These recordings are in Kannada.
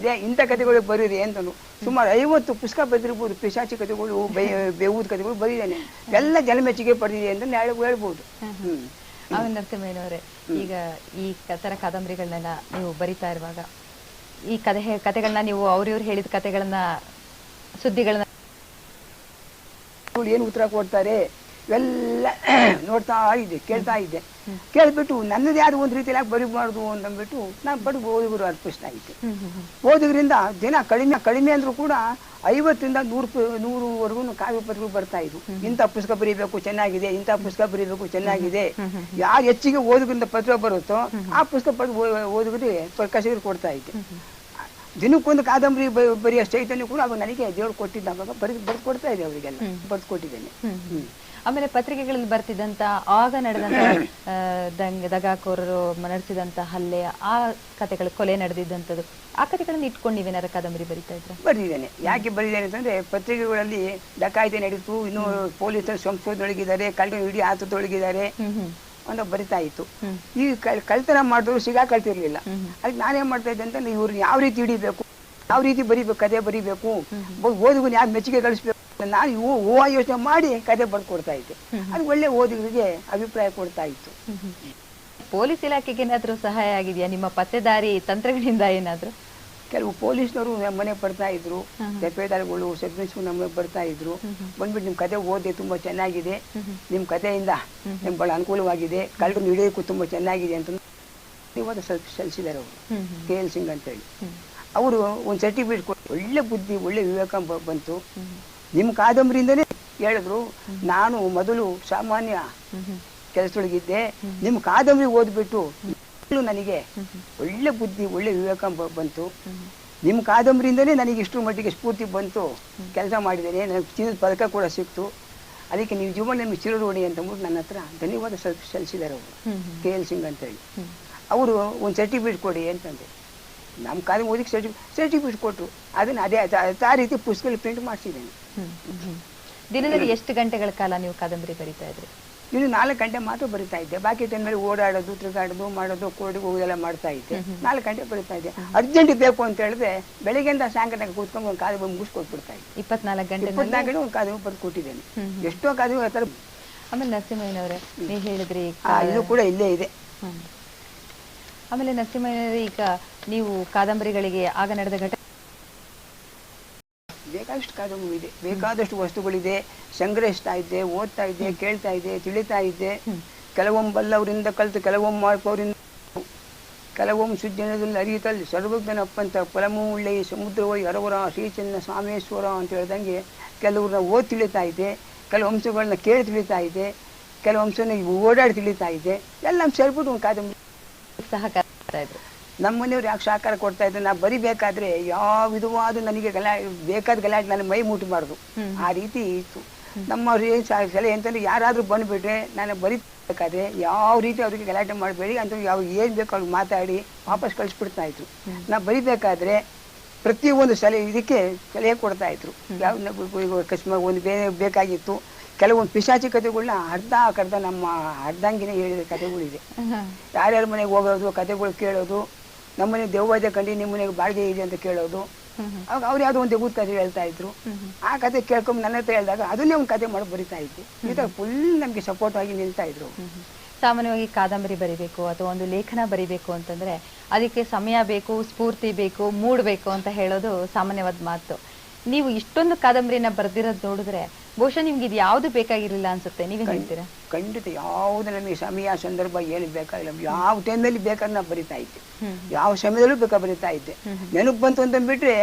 ಚೆನ್ನಾಗಿದೆ ಇಂಥ ಕಥೆಗಳು ಬರೀರಿ ಅಂತಂದು ಸುಮಾರು ಐವತ್ತು ಪುಸ್ತಕ ಬರೆದಿರ್ಬೋದು ಪಿಶಾಚಿ ಕಥೆಗಳು ಬೈ ಬೇವುದ ಕಥೆಗಳು ಬರೀದೇನೆ. ಎಲ್ಲ ಜನಮೆಚ್ಚುಗೆ ಪಡೆದಿದೆ ಅಂತ ಹೇಳ್ಬೋದು. ಹ್ಮ್ ನರಸಿಂಹಯ್ಯನವರೇ ಈಗ ಈ ತರ ಕಾದಂಬರಿಗಳನ್ನೆಲ್ಲ ನೀವು ಬರಿತಾ ಇರುವಾಗ ಈ ಕಥೆ ಕಥೆಗಳನ್ನ ನೀವು ಅವ್ರಿವ್ರು ಹೇಳಿದ ಕಥೆಗಳನ್ನ ಸುದ್ದಿಗಳನ್ನ ಏನು ಉತ್ತರ ಕೊಡ್ತಾರೆ? ಇವೆಲ್ಲ ನೋಡ್ತಾ ಇದ್ದೆ ಕೇಳ್ತಾ ಇದ್ದೆ. ಕೇಳ್ಬಿಟ್ಟು ನನ್ನದು ಯಾರು ಒಂದು ರೀತಿಯಲ್ಲಿ ಯಾಕೆ ಬರಿಬಾರ್ದು ಅಂತಂದ್ಬಿಟ್ಟು ನಾನು ಬಡ ಓದುಗರು ಅರ್ಪಿಸ್ತಾ ಇದ್ದೆ ಓದುಗರಿಂದ ದಿನ ಕಡಿಮೆ ಕಡಿಮೆ ಅಂದ್ರೂ ಕೂಡ ಐವತ್ತರಿಂದ ನೂರು ನೂರವರೆಗೂ ಕಾವ್ಯ ಪತ್ರಗಳು ಬರ್ತಾ ಇದ್ವು. ಇಂಥ ಪುಸ್ತಕ ಬರೀಬೇಕು ಚೆನ್ನಾಗಿದೆ ಇಂಥ ಪುಸ್ತಕ ಬರೀಬೇಕು ಚೆನ್ನಾಗಿದೆ. ಯಾರು ಹೆಚ್ಚಿಗೆ ಓದುಗರಿಂದ ಪತ್ರ ಬರುತ್ತೋ ಆ ಪುಸ್ತಕ ಪಡೆದು ಓದುಗರಿಗೆ ಪ್ರಕಾಶಕರು ಕೊಡ್ತಾ ಇದ್ದೆ. ದಿನಕ್ಕೊಂದು ಕಾದಂಬರಿ ಬರೆಯ ಚೈತನ್ಯ ಕೂಡ ಅವಾಗ ನನಗೆ ದೇವ್ರು ಕೊಟ್ಟಿದ್ದ ಅವಾಗ ಬರೆದು ಬರೆದು ಕೊಡ್ತಾ ಇದೆ ಅವರಿಗೆಲ್ಲ. ಬರೆದು ಕೊಟ್ಟಿದ್ದೇನೆ. ಆಮೇಲೆ ಪತ್ರಿಕೆಗಳಲ್ಲಿ ಬರ್ತಿದ್ದಂತ ಆಗ ನಡೆದಂತ ದಗಾಕೋರರು ನಡೆಸಿದಂತ ಹಲ್ಲೆ ಆ ಕಥೆಗಳು ಕೊಲೆ ನಡೆದಿದ್ದಂಥದ್ದು ಆ ಕಥೆಗಳನ್ನು ಇಟ್ಕೊಂಡು ನೀವೇನಾರ ಕಾದಂಬರಿ ಬರಿತಾ ಇದ್ರೆ? ಬರೆದಿದ್ದೇನೆ. ಯಾಕೆ ಬರೀದೇನೆ ಅಂತಂದ್ರೆ ಪತ್ರಿಕೆಗಳಲ್ಲಿ ಡಕಾಯಿತೆ ನಡೀತು ಇನ್ನು ಪೊಲೀಸರು ಸಂಸ್ಥೆದೊಳಗಿದ್ದಾರೆ ಕಳ್ಳ ಹಿಡಿ ಆತದೊಳಗಿದ್ದಾರೆ ಹ್ಮ್ ಬರಿತಾ ಇತ್ತು. ಈ ಕಳ್- ಕಳ್ತನ ಮಾಡಿದ್ರು ಸಿಗಾಕಳ್ತಿರ್ಲಿಲ್ಲ ಅದಕ್ಕೆ ನಾನೇನ್ ಮಾಡ್ತಾ ಇದ್ದೆ ಅಂತ ಇವ್ರನ್ನ ಯಾವ ರೀತಿ ಹಿಡಿಬೇಕು ಯಾವ ರೀತಿ ಬರಿಬೇಕು ಕತೆ ಬರಿಬೇಕು ಓದುಗನ ಯಾವ ಮೆಚ್ಚುಗೆ ಕಳಿಸ್ಬೇಕು ನಾನು ಇವು ಹೂವ ಯೋಚನೆ ಮಾಡಿ ಕತೆ ಬರ್ಕೊಡ್ತಾ ಇದ್ದೆ. ಅದು ಒಳ್ಳೆ ಓದುಗರಿಗೆ ಅಭಿಪ್ರಾಯ ಕೊಡ್ತಾ ಇತ್ತು. ಪೊಲೀಸ್ ಇಲಾಖೆಗೆ ಏನಾದ್ರೂ ಸಹಾಯ ಆಗಿದೆಯಾ? ನಿಮ್ಮ ಪತ್ತೆದಾರಿ ತಂತ್ರಗಳಿಂದ ಏನಾದ್ರೂ? ಕೆಲವು ಪೊಲೀಸ್ನವರು ನಮ್ಮ ಮನೆ ಬರ್ತಾ ಇದ್ರು ಜಪೇದಾರಿಗಳು ಸಬ್ ನಮಗೆ ನಮ್ಮ ಬರ್ತಾ ಇದ್ರು. ಬಂದ್ಬಿಟ್ಟು ನಿಮ್ ಕತೆ ಓದಿ ತುಂಬಾ ಚೆನ್ನಾಗಿದೆ. ನಿಮ್ ಕಥೆಯಿಂದ ನಿಮ್ಗೆ ಬಹಳ ಅನುಕೂಲವಾಗಿದೆ. ಕಳ್ಳರು ಹಿಡಿಯೋಕ್ಕೂ ತುಂಬಾ ಚೆನ್ನಾಗಿದೆ ಅಂತ ಇವತ್ತು ಸ್ವಲ್ಪ ಸಲ್ಲಿಸಿದ್ದಾರೆ ಅವರು. ಕೆ ಎಲ್ ಸಿಂಗ್ ಅಂತೇಳಿ. ಅವರು ಒಂದು ಸರ್ಟಿಫಿಕೇಟ್ ಕೊಟ್ಟು ಒಳ್ಳೆ ಬುದ್ಧಿ ಒಳ್ಳೆ ವಿವೇಕ ಬಂತು. ನಿಮ್ಮ ಕಾದಂಬರಿಯಿಂದನೇ ಹೇಳಿದ್ರು. ನಾನು ಮೊದಲು ಸಾಮಾನ್ಯ ಕೆಲಸದೊಳಗಿದ್ದೆ. ನಿಮ್ಮ ಕಾದಂಬರಿ ಓದ್ಬಿಟ್ಟು ನನಗೆ ಒಳ್ಳೆ ಬುದ್ಧಿ ಒಳ್ಳೆ ವಿವೇಕ ಬಂತು. ನಿಮ್ಮ ಕಾದಂಬರಿಯಿಂದಲೇ ನನಗೆ ಇಷ್ಟರ ಮಟ್ಟಿಗೆ ಸ್ಫೂರ್ತಿ ಬಂತು. ಕೆಲಸ ಮಾಡಿದ್ದೇನೆ ನನಗೆ ಚಿನ್ನದ ಪದಕ ಕೂಡ ಸಿಕ್ತು. ಅದಕ್ಕೆ ನೀವು ಜೀವನ ನಿಮಗೆ ಚಿರಋಣಿ ಅಂತ ಅಂದ್ಬಿಟ್ಟು ನನ್ನ ಹತ್ರ ಧನ್ಯವಾದ ಸಲ್ ಸಲ್ಲಿಸಿದ್ದಾರೆ ಅವರು. ಕೆ ಎಲ್ ಸಿಂಗ್ ಅಂತೇಳಿ. ಅವರು ಒಂದು ಸರ್ಟಿಫಿಕೇಟ್ ಕೊಡಿ ಅಂತಂದೆ. ನಮ್ಮ ಕಾಲ ಓದಿಗೆ ಸರ್ಟಿ ಸರ್ಟಿಫಿಕೇಟ್ ಕೊಟ್ಟರು ಅದನ್ನು ಅದೇ ಆ ರೀತಿ ಪುಸ್ತಕದಲ್ಲಿ ಪ್ರಿಂಟ್ ಮಾಡಿಸಿದ್ದೇನೆ. ದಿನದಲ್ಲಿ ಎಷ್ಟು ಗಂಟೆಗಳ ಕಾಲ ನೀವು ಕಾದಂಬರಿ ಬರಿತಾ ಇದ್ರಿ? ಇನ್ನು ನಾಲ್ಕು ಗಂಟೆ ಮಾತ್ರ ಬರಿತಾ ಇದ್ದೆ. ಬಾಕಿ ಟೈಮ್ ಮೇಲೆ ಓಡಾಡೋದು ತಿರುಗಾಡೋದು ಮಾಡೋದು ಕೋಡಿ ಹೋಗೋದೆಲ್ಲ ಮಾಡ್ತಾ ಇದ್ದೆ. ನಾಲ್ಕು ಗಂಟೆ ಬರಿತಾ ಇದ್ದೆ. ಅರ್ಜೆಂಟ್ ಬೇಕು ಅಂತ ಹೇಳಿದ್ರೆ ಬೆಳಿಗ್ಗೆಯಿಂದ ಸಾಯಂಕಾಲ ಕೂತ್ಕೊಂಡು ಒಂದು ಕಾದು ಮುಗಿಸ್ಕೊಟ್ಬಿಡ್ತಾ ಇದ್ದೆ. ಇಪ್ಪತ್ನಾಲ್ಕು ಗಂಟೆ ಇಪ್ಪತ್ನಾಲ್ಕು ಗಂಟೆ ಒಂದು ಕಾದು ಬರೆದು ಕೊಟ್ಟಿದ್ದೇನೆ. ಎಷ್ಟೋ ಕಾದು ಆ ಥರ ಆಮೇಲೆ ನರಸಿಂಹಯ್ಯನವರೇ ನೀವು ಹೇಳಿದ್ರಿ ಇದು ಕೂಡ ಇಲ್ಲೇ ಇದೆ. ಆಮೇಲೆ ನರಸಿಂಹಯ್ಯನವರೇ ಈಗ ನೀವು ಕಾದಂಬರಿಗಳಿಗೆ ಆಗ ನಡೆದ ಘಟನೆ ಬೇಕಾದಷ್ಟು ಕಾದಂಬರಿ ಇದೆ ಬೇಕಾದಷ್ಟು ವಸ್ತುಗಳಿದೆ. ಸಂಗ್ರಹಿಸ್ತಾ ಇದ್ದೆ ಓದ್ತಾ ಇದ್ದೆ ಕೇಳ್ತಾ ಇದ್ದೆ ತಿಳಿತಾ ಇದ್ದೆ. ಕೆಲವೊಮ್ಮೆ ಬಲ್ಲವರಿಂದ ಕಲಿತು ಕೆಲವೊಮ್ಮೆ ಮಾಡ್ಕೋರಿಂದ ಕೆಲವೊಮ್ಮೆ ಸುಜ್ಜನದಲ್ಲಿ ಅರಿಯುತ್ತಲ್ಲಿ ಸರ್ವಜ್ಞನಪ್ಪಂತ ಪರಮೂಳ್ಳಿ ಸಮುದ್ರವಳಿ ಹರವರ ಶ್ರೀಚಂದ್ರ ಸಾಮೇಶ್ವರ ಅಂತ ಹೇಳ್ದಂಗೆ ಕೆಲವ್ರನ್ನ ಓದಿ ತಿಳಿತಾ ಇದ್ದೆ ಕೆಲವು ಅಂಶಗಳನ್ನ ಕೇಳಿ ತಿಳಿತಾ ಇದ್ದೆ ಕೆಲವು ಅಂಶನ ಓಡಾಡಿ ತಿಳಿತಾ ಇದ್ದೆ. ಎಲ್ಲ ಸೇರ್ಬಿಟ್ಟು ಒಂದು ಕಾದಂಬರಿ. ಸಹಕಾರ ನಮ್ಮ ಮನೆಯವ್ರು ಯಾಕೆ ಸಹಕಾರ ಕೊಡ್ತಾ ಇದ್ರು? ನಾ ಬರಿಬೇಕಾದ್ರೆ ಯಾವ ವಿಧವಾದ ನನಗೆ ಗಲಾ ಬೇಕಾದ ಗಲಾಟೆ ನನ್ನ ಮೈ ಮುಟ್ಟಬಾರ್ದು ಆ ರೀತಿ ಇತ್ತು. ನಮ್ಮವ್ರು ಏನು ಸಲಹೆ ಅಂತಂದ್ರೆ ಯಾರಾದ್ರೂ ಬಂದ್ಬಿಟ್ರೆ ನಾನು ಬರಿಬೇಕಾದ್ರೆ ಯಾವ ರೀತಿ ಅವ್ರಿಗೆ ಗಲಾಟೆ ಮಾಡಬೇಡಿ ಅಂತ ಯಾವ ಏನು ಬೇಕು ಅವ್ರಿಗೆ ಮಾತಾಡಿ ವಾಪಸ್ ಕಳಿಸ್ಬಿಡ್ತಾ ಇದ್ರು. ನಾ ಬರಿಬೇಕಾದ್ರೆ ಪ್ರತಿಯೊಂದು ಸಲಹೆ ಇದಕ್ಕೆ ಸಲಹೆ ಕೊಡ್ತಾ ಇದ್ರು. ಯಾವ ಕಸ್ಮ ಅಕಸ್ಮಾತ್ ಒಂದು ಬೇರೆ ಬೇಕಾಗಿತ್ತು. ಕೆಲವೊಂದು ಪಿಶಾಚಿ ಕಥೆಗಳನ್ನ ಅರ್ಧ ಕರ್ಧ ನಮ್ಮ ಅರ್ಧಂಗಿನೇ ಹೇಳಿದ ಕಥೆಗಳಿದೆ. ಯಾರ್ಯಾರ ಮನೆಗೆ ಹೋಗೋದು ಕಥೆಗಳು ಕೇಳೋದು ನಮ್ಮನೆ ದೆವ್ವದ ಕಂಡು ನಿಮ್ಮ ಮನೆಗೆ ಬಾಡಿಗೆ ಇದೆ ಅಂತ ಕೇಳೋದು. ಅವಾಗ ಅವ್ರು ಯಾವುದೋ ಒಂದು ದೆವ್ವದ ಕಥೆ ಹೇಳ್ತಾ ಇದ್ರು. ಆ ಕಥೆ ಕೇಳ್ಕೊಂಡು ನನ್ನ ಹತ್ರ ಹೇಳಿದಾಗ ಅದನ್ನೇ ಒಂದು ಕಥೆ ಮಾಡಿ ಬರಿತಾ ಇದ್ವಿ ಈ ಥರ ಫುಲ್ ನಮ್ಗೆ ಸಪೋರ್ಟ್ ಆಗಿ ನಿಲ್ತಾ ಇದ್ರು. ಸಾಮಾನ್ಯವಾಗಿ ಕಾದಂಬರಿ ಬರಿಬೇಕು ಅಥವಾ ಒಂದು ಲೇಖನ ಬರಿಬೇಕು ಅಂತಂದ್ರೆ ಅದಕ್ಕೆ ಸಮಯ ಬೇಕು ಸ್ಫೂರ್ತಿ ಬೇಕು ಮೂಡ್ ಬೇಕು ಅಂತ ಹೇಳೋದು ಸಾಮಾನ್ಯವಾದ ಮಾತು. ನೀವು ಇಷ್ಟೊಂದು ಕಾದಂಬರಿನ ಬರ್ದಿರೋದು ನೋಡಿದ್ರೆ ಬಹುಶಃ ನಿಮ್ಗೆ ಇದು ಯಾವ್ದು ಬೇಕಾಗಿರ್ಲಿಲ್ಲ ಅನ್ಸುತ್ತೆ. ನೀವೇನ್ ಹೇಳ್ತೀರಾ? ಖಂಡಿತ ಯಾವುದು ನಮಗೆ ಸಮಯ ಸಂದರ್ಭ ಏನು ಬೇಕಾಗಿಲ್ಲ ಯಾವ ಟೈಮಲ್ಲಿ ಬೇಕಾದ್ರೆ ನಾವು ಬರಿತಾ ಇದ್ದೆ. ಯಾವ ಸಮಯದಲ್ಲೂ ಬೇಕಾ ಬರಿತಾ ಇದ್ದೆ. ನೆನಪು ಬಂತು ಅಂತಂದ್ಬಿಟ್ರೆ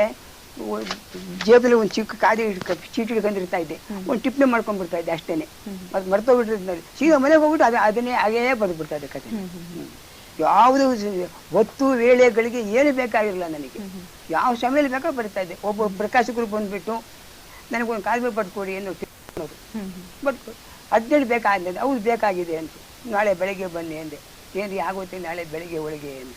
ಜೇಬಲ್ಲಿ ಒಂದು ಚಿಕ್ಕ ಕಾದಿ ಇಟ್ಕ- ಚೀಟಿ ಹಿಡ್ಕೊಂಡಿರ್ತಾ ಇದ್ದೆ. ಒಂದು ಟಿಪ್ಪಣಿ ಮಾಡ್ಕೊಂಡ್ಬಿಡ್ತಾ ಇದ್ದೆ ಅಷ್ಟೇನೆ. ಮತ್ತೆ ಮರ್ತೋಗ್ಬಿಟ್ಟಿರ್ತಾರೆ ಸೀದಾ ಮನೆಗೆ ಹೋಗ್ಬಿಟ್ಟು ಅದು ಅದನ್ನೇ ಹಾಗೇ ಬರೆದ್ಬಿಡ್ತಾ ಇದೆ ಕತೆ. ಯಾವುದು ಹೊತ್ತು ವೇಳೆಗಳಿಗೆ ಏನು ಬೇಕಾಗಿರಲಿಲ್ಲ ನನಗೆ. ಯಾವ ಸಮಯದಲ್ಲಿ ಬೇಕಾ ಬರಿತಾ ಇದ್ದೆ. ಒಬ್ಬ ಪ್ರಕಾಶಕರು ಬಂದ್ಬಿಟ್ಟು ನನಗೊಂದು ಕಾದಿ ಬರ್ಕೊಡಿ ಅನ್ನೋ ಬಟ್ ಅರ್ಜೆಂಟ್ ಬೇಕಾಗಿದೆ ಹೌದು ಬೇಕಾಗಿದೆ ಅಂತ. ನಾಳೆ ಬೆಳಗ್ಗೆ ಬನ್ನಿ ಅಂದೆ. ಏನು ಆಗುತ್ತೆ ನಾಳೆ ಬೆಳಿಗ್ಗೆ ಒಳಗೆ ಅಂತ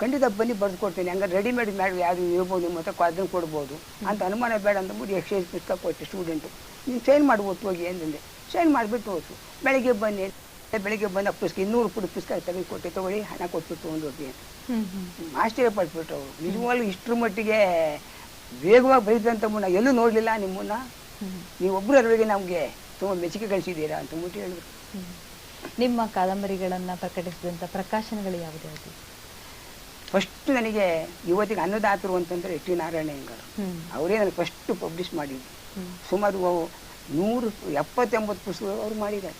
ಖಂಡಿತ ಬನ್ನಿ ಬರೆದು ಕೊಡ್ತೀನಿ. ಹಂಗಾರೆ ರೆಡಿಮೇಡ್ ಮಾಡಿ ಯಾರು ಇರ್ಬೋದು ನಿಮ್ಮ ಹತ್ರ ಅದನ್ನು ಕೊಡ್ಬೋದು. ಅಂತ ಅನುಮಾನ ಬೇಡ ಅಂತಂದ್ಬಿಟ್ಟು ಎಕ್ಸ್ಚೇಂಜ್ ಪುಸ್ತಕ ಕೊಟ್ಟೆ ಸ್ಟೂಡೆಂಟು ನೀವು ಸೈನ್ ಮಾಡಿ ಒತ್ತು ಹೋಗಿ ಅಂತಂದೆ ಸೈನ್ ಮಾಡಿಬಿಟ್ಟು ಹೋಯ್ತು ಬೆಳಿಗ್ಗೆ ಬನ್ನಿ ಬೆಳಿಗ್ಗೆ ಬಂದ ಪುಸ್ತಕ ಇನ್ನೂರು ಪುಟ ಪುಸ್ತಕ ತೆಗೆದು ಕೊಟ್ಟೆ. ತಗೊಳ್ಳಿ ಹಣ ಕೊಟ್ಬಿಟ್ಟು ಒಂದು ಹೋಗಿ ಆಶ್ಚರ್ಯ ಪಟ್ಬಿಟ್ರು ಅವರು. ನಿಜವಾಗ್ಲೂ ಇಷ್ಟರ ಮಟ್ಟಿಗೆ ವೇಗವಾಗಿ ಬರೀದಂತ ಮುನ್ನ ಎಲ್ಲೂ ನೋಡಲಿಲ್ಲ ನಿಮ್ಮನ್ನ. ಹ್ಮ್. ನೀವೊಬ್ಬರು ಅದರೊಳಗೆ ನಮಗೆ ತುಂಬ ಮೆಚ್ಚುಗೆ ಗಳಿಸಿದ್ದೀರಾ ಅಂತ ಮುಟ್ಟಿ ಹೇಳಿದ್ರು ನಿಮ್ಮ ಕಾದಂಬರಿಗಳನ್ನು ಪ್ರಕಟಿಸಿದಂಥ ಪ್ರಕಾಶನಗಳು ಯಾವುದ್ಯಾವುದು ಫಸ್ಟ್ ನನಗೆ ಇವತ್ತಿಗೆ ಅನ್ನದಾತರು ಅಂತಂದ್ರೆ ಎಚ್ ಟಿ ನಾರಾಯಣ ಹೆಂಗಾರು ಹ್ಮ್. ಅವರೇ ನನಗೆ ಫಸ್ಟ್ ಪಬ್ಲಿಷ್ ಮಾಡಿದ್ದು. ಸುಮಾರು ನೂರು ಎಪ್ಪತ್ತೆಂಬತ್ತು ಪುಸ್ತಕ ಅವ್ರು ಮಾಡಿದ್ದಾರೆ.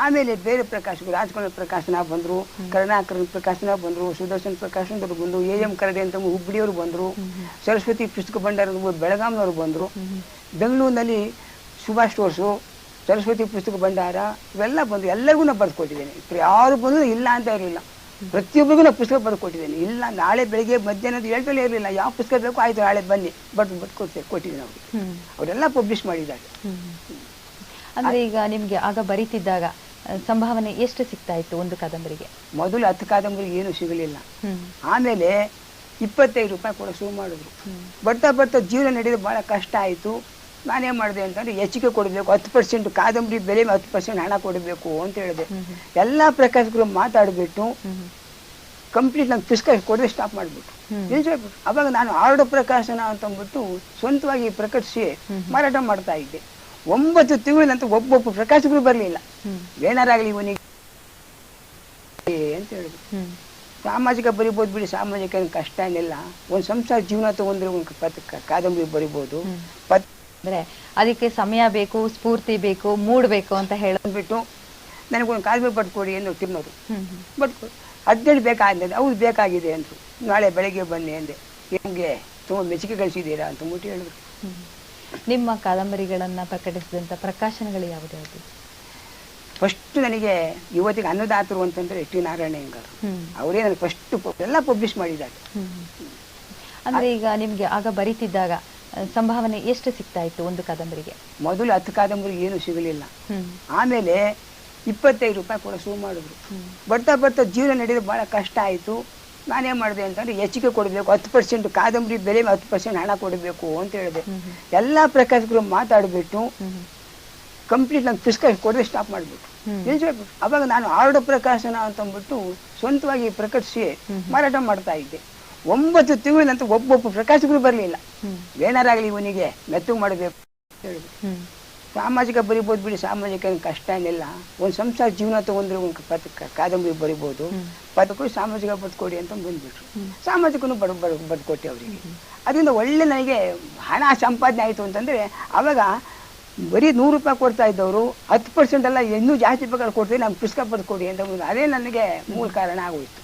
ಆಮೇಲೆ ಬೇರೆ ಪ್ರಕಾಶಕರು ರಾಜ್ಕುಮಾರ್ ಪ್ರಕಾಶನ ಬಂದರು ಕರುಣಾಕರನ್ ಪ್ರಕಾಶನ ಬಂದರು ಸುದರ್ಶನ್ ಪ್ರಕಾಶನದವ್ರು ಬಂದರು ಎ ಎಂ ಕರಡೆ ಅಂತ ಹುಬ್ಳಿಯವರು ಬಂದರು. ಸರಸ್ವತಿ ಪುಸ್ತಕ ಭಂಡಾರ ಬೆಳಗಾಂನವ್ರು ಬಂದರು. ಬೆಂಗಳೂರಿನಲ್ಲಿ ಸುಭಾಷ್ ಸ್ಟೋರ್ಸು ಸರಸ್ವತಿ ಪುಸ್ತಕ ಭಂಡಾರ ಇವೆಲ್ಲ ಬಂದು ಎಲ್ಲರಿಗೂ ನಾನು ಬರೆದುಕೊಟ್ಟಿದ್ದೇನೆ. ಯಾರು ಬಂದರೂ ಇಲ್ಲ ಅಂತ ಇರಲಿಲ್ಲ. ಪ್ರತಿಯೊಬ್ಬರಿಗೂ ನಾನು ಪುಸ್ತಕ ಬರೆದುಕೊಟ್ಟಿದ್ದೇನೆ. ಇಲ್ಲ ನಾಳೆ ಬೆಳಿಗ್ಗೆ ಮಧ್ಯಾಹ್ನದ ಹೇಳ್ತಲೇ ಇರಲಿಲ್ಲ. ಯಾವ ಪುಸ್ತಕ ಬೇಕು ಆಯಿತು ನಾಳೆ ಬನ್ನಿ. ಬರೆದು ಬರೆದು ಕೊಟ್ಟಿದ್ದೀನಿ ಅವ್ರಿಗೆ. ಅವರೆಲ್ಲ ಪಬ್ಲಿಷ್ ಮಾಡಿದ್ದಾರೆ. ಅಂದರೆ ಈಗ ನಿಮ್ಗೆ ಆಗ ಬರೀತಿದ್ದಾಗ ಸಂಭಾವನೆ ಎಷ್ಟು ಸಿಗ್ತಾ ಇತ್ತು ಒಂದು ಕಾದಂಬರಿಗೆ? ಮೊದಲು ಹತ್ತು ಕಾದಂಬರಿಗೆ ಏನು ಸಿಗಲಿಲ್ಲ. ಆಮೇಲೆ ಇಪ್ಪತ್ತೈದು ರೂಪಾಯಿ ಕೂಡ ಶುರು ಮಾಡಿದ್ರು. ಬರ್ತಾ ಬರ್ತಾ ಜೀವನ ನಡೆಯೋದು ಭಾಳ ಕಷ್ಟ ಆಯಿತು. ನಾನೇನು ಮಾಡಿದೆ ಅಂತಂದ್ರೆ ಹೆಚ್ಚಿಗೆ ಕೊಡಬೇಕು ಹತ್ತು ಪರ್ಸೆಂಟ್ ಕಾದಂಬರಿ ಬೆಲೆ ಹತ್ತು ಪರ್ಸೆಂಟ್ ಹಣ ಕೊಡಬೇಕು ಅಂತ ಹೇಳಿದೆ. ಎಲ್ಲ ಪ್ರಕಾಶಕರು ಮಾತಾಡಿಬಿಟ್ಟು ಕಂಪ್ಲೀಟ್ ನಂಗೆ ಪುಸ್ತಕ ಕೊಡದೆ ಸ್ಟಾಪ್ ಮಾಡಿಬಿಟ್ಟು ನಿಲ್ಸ್ಬೇಕು ಅವಾಗ ನಾನು ಆರ್ಡರ್ ಪ್ರಕಾಶನ ಅಂತಂದ್ಬಿಟ್ಟು ಸ್ವಂತವಾಗಿ ಪ್ರಕಟಿಸಿ ಮಾರಾಟ ಮಾಡ್ತಾ ಇದ್ದೆ. ಒಂಬತ್ತು ತಿಂಗಳ ನಂತರ ಒಬ್ಬೊಬ್ಬ ಪ್ರಕಾಶಕರು ಬರಲಿಲ್ಲ. ಏನಾರಾಗಲಿ ಇವನಿಗೆ? ಅಂತ ಹೇಳಿದ್ರು. ಸಾಮಾಜಿಕ ಬರಿಬೋದು ಬಿಡಿ ಸಾಮಾಜಿಕ ಕಷ್ಟ ಏನಿಲ್ಲ. ಒಂದು ಸಂಸಾರ ಜೀವನ ತಗೊಂಡ್ರೆ ಒಂದು ಪತ್ ಕಾದಂಬರಿ ಬರಿಬೋದು. ಪತ್ ಅಂದ್ರೆ ಅದಕ್ಕೆ ಸಮಯ ಬೇಕು ಸ್ಫೂರ್ತಿ ಬೇಕು ಮೂಡ್ ಬೇಕು ಅಂತ ಹೇಳಿಬಿಟ್ಟು ನನಗೊಂದು ಕಾಲ್ಬೇಕು ಪಡ್ಕೊಡಿ ಎಂದು ತಿನ್ನೋರು. ಬರ್ಕೊಡಿ ಹದಿನೆಂಟು ಬೇಕಾಗಿದೆ ಹೌದು ಬೇಕಾಗಿದೆ ಅಂದ್ರು. ನಾಳೆ ಬೆಳಗ್ಗೆ ಬನ್ನಿ ಅಂದೆ. ನಿಮಗೆ ತುಂಬ ಮೆಚ್ಚುಗೆ ಗಳಿಸಿದ್ದೀರಾ ಅಂತ ಮುಟ್ಟಿ ಹೇಳಿದ್ರು. ನಿಮ್ಮ ಕಾದಂಬರಿಗಳನ್ನ ಪ್ರಕಟಿಸಿದಂತ ಪ್ರಕಾಶನಗಳು ಯಾವುದ್ಯಾವುದು ಫಸ್ಟ್ ನನಗೆ ಯುವತಿಗೆ ಅನ್ನದಾತರು ಅಂತಂದ್ರೆ ಎಚ್ ಟಿ ನಾರಾಯಣ ಹೆಂಗಾರು ಅವರೇ ನನಗೆ ಫಸ್ಟ್ ಎಲ್ಲ ಪಬ್ಲಿಷ್ ಮಾಡಿದ್ದಾರೆ. ಅಂದ್ರೆ ಈಗ ನಿಮ್ಗೆ ಆಗ ಬರೀತಿದ್ದಾಗ ಸಂಭಾವನೆ ಎಷ್ಟು ಸಿಗ್ತಾ ಇತ್ತು ಒಂದು ಕಾದಂಬರಿಗೆ? ಮೊದಲು ಹತ್ತು ಕಾದಂಬರಿ ಏನು ಸಿಗಲಿಲ್ಲ. ಆಮೇಲೆ ಇಪ್ಪತ್ತೈದು ರೂಪಾಯಿ ಕೂಡ ಶುರು ಮಾಡಿದ್ರು. ಬರ್ತಾ ಬರ್ತಾ ಜೀವನ ನಡೆಯೋದು ಭಾಳ ಕಷ್ಟ ಆಯಿತು. ನಾನೇ ಮಾಡಿದೆ ಅಂತಂದ್ರೆ ಹೆಚ್ಚಿಗೆ ಕೊಡಬೇಕು ಹತ್ತು ಪರ್ಸೆಂಟ್ ಕಾದಂಬರಿ ಬೆಲೆ ಹತ್ತು ಪರ್ಸೆಂಟ್ ಹಣ ಕೊಡಬೇಕು ಅಂತ ಹೇಳಿದೆ. ಎಲ್ಲ ಪ್ರಕಾಶಕರು ಮಾತಾಡಿಬಿಟ್ಟು. ಕಂಪ್ಲೀಟ್ ನಂಗೆ ಪುಸ್ತಕ ಕೊಡದೆ ಸ್ಟಾಪ್ ಮಾಡಿಬಿಟ್ಟು. ಅವಾಗ ನಾನು ಆರ್ಡರ್ ಪ್ರಕಾಶನ ಅಂತಂದ್ಬಿಟ್ಟು ಸ್ವಂತವಾಗಿ ಪ್ರಕಟಿಸಿ. ಮಾರಾಟ ಮಾಡ್ತಾ ಇದ್ದೆ. ಒಂಬತ್ತು ತಿಂಗಳ ನಂತರ ಒಬ್ಬೊಬ್ಬ ಪ್ರಕಾಶಕರು ಬರಲಿಲ್ಲ. ಏನಾರಾಗ್ಲಿ ಇವನಿಗೆ ಮೆತ್ತಗೆ ಮಾಡಬೇಕು ಹೇಳಿದ್ರು ಸಾಮಾಜಿಕ ಬರಿಬೋದು ಬಿಡಿ ಸಾಮಾಜಿಕ ಕಷ್ಟ ಏನಿಲ್ಲ. ಒಂದು ಸಂಸಾರ ಜೀವನ ತಗೊಂಡ್ರೆ ಒಂದು ಪತ್ ಕಾದಂಬರಿ ಬರಿಬೋದು. ಪದಕ್ಕೂ ಸಾಮಾಜಿಕ ಬದುಕೊಡಿ ಅಂತ ಬಂದ್ಬಿಟ್ರು. ಸಾಮಾಜಿಕನು ಬಡ ಬಡ ಬದುಕೊಟ್ಟೆ ಅವರಿಗೆ. ಅದರಿಂದ ಒಳ್ಳೆ ನನಗೆ ಹಣ ಸಂಪಾದನೆ ಆಯಿತು ಅಂತಂದರೆ ಅವಾಗ ಬರೀ ನೂರು ರೂಪಾಯಿ ಕೊಡ್ತಾ ಇದ್ದವರು ಹತ್ತು ಪರ್ಸೆಂಟ್ ಎಲ್ಲ ಇನ್ನೂ ಜಾಸ್ತಿ ಬೇಕಾದ್ರೆ ಕೊಡ್ತೀವಿ ನಮ್ಗೆ ಪುಸ್ತಕ ಬದುಕೊಡಿ ಅಂತ. ಅದೇ ನನಗೆ ಮೂಲ ಕಾರಣ ಆಗೋಯ್ತು.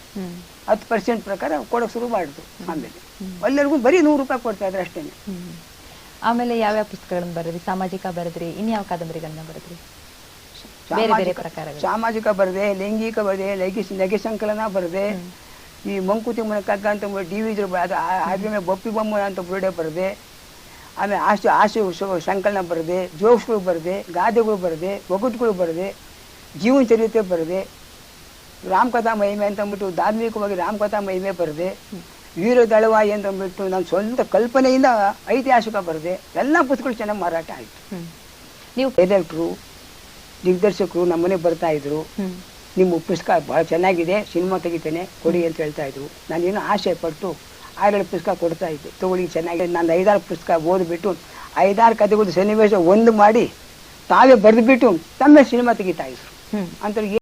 ಹತ್ತು ಪರ್ಸೆಂಟ್ ಪ್ರಕಾರ ಕೊಡೋಕೆ ಶುರು ಮಾಡಿದ್ರು ಆಮೇಲೆ. ಎಲ್ಲರಿಗೂ ಬರೀ ನೂರು ರೂಪಾಯಿ ಕೊಡ್ತಾ ಇದ್ರು ಅಷ್ಟೇ. ಆಮೇಲೆ ಯಾವ್ಯಾವ ಪುಸ್ತಕಗಳನ್ನ ಬರೆದ್ರಿ? ಸಾಮಾಜಿಕ ಬರೆದ್ರಿ? ಇನ್ಯಾವ ಕಾದಂಬರಿಗಳನ್ನ ಬರೆದ್ರಿ? ಬೇರೆ ಬೇರೆ ಸಾಮಾಜಿಕ ಬರದೆ ಲೈಂಗಿಕ ಬರದೆ ಲೈಂಗಿಕ ನಗೆ ಸಂಕಲನ ಬರದೆ. ಈ ಮಂಕುತಿ ಕಗ್ಗ ಅಂತ ಡಿ ವಿ ಅದು ಆದ್ಮೇಲೆ ಬೊಪ್ಪಿ ಬೊಮ್ಮನ ಅಂತ ಬುರುಡೆ ಬರದೆ ಆಮೇಲೆ ಆಸೆ ಆಸೆ ಸಂಕಲನ ಬರದೆ ಜೋಕ್ಸ್ಗಳು ಬರದೆ ಗಾದೆಗಳು ಬರದೆ ಒಗಟುಗಳು ಬರದೆ ಜೀವನ ಚರಿತ್ರೆ ಬರದೆ ರಾಮಕಥಾ ಮಹಿಮೆ ಅಂತ ಅಂದ್ಬಿಟ್ಟು ಧಾರ್ಮಿಕವಾಗಿ ರಾಮಕಥಾ ಮಹಿಮೆ ಬರದೆ. ವೀರ ದಳವಾಯಿ ಅಂತ ನನ್ನ ನಾನು ಸ್ವಂತ ಕಲ್ಪನೆಯಿಂದ ಐತಿಹಾಸಿಕ ಬರದೆ. ಎಲ್ಲ ಪುಸ್ತಕಗಳು ಚೆನ್ನಾಗಿ ಮಾರಾಟ ಆಯಿತು. ನೀವು ಡೈರೆಕ್ಟ್ರು ದಿಗ್ದರ್ಶಕರು ನಮ್ಮನೆ ಬರ್ತಾ ಇದ್ರು. ನಿಮ್ಮ ಪುಸ್ತಕ ಭಾಳ ಚೆನ್ನಾಗಿದೆ ಸಿನಿಮಾ ತೆಗಿತೇನೆ ಕೊಡಿ ಅಂತ ಹೇಳ್ತಾ ಇದ್ರು. ನಾನೇನು ಆಸೆ ಪಟ್ಟು ಆರೇಳು ಪುಸ್ತಕ ಕೊಡ್ತಾ ಇದ್ದೆ. ತಗೊಳ್ಳಿ ಚೆನ್ನಾಗಿದೆ. ನಾನು ಐದಾರು ಪುಸ್ತಕ ಓದ್ಬಿಟ್ಟು ಐದಾರು ಕಥೆಗಳು ಸನ್ನಿವೇಶ ಒಂದು ಮಾಡಿ ತಾವೇ ಬರೆದ್ಬಿಟ್ಟು ತಮ್ಮ ಸಿನಿಮಾ ತೆಗಿತಾ ಇದ್ರು. ಅಂತ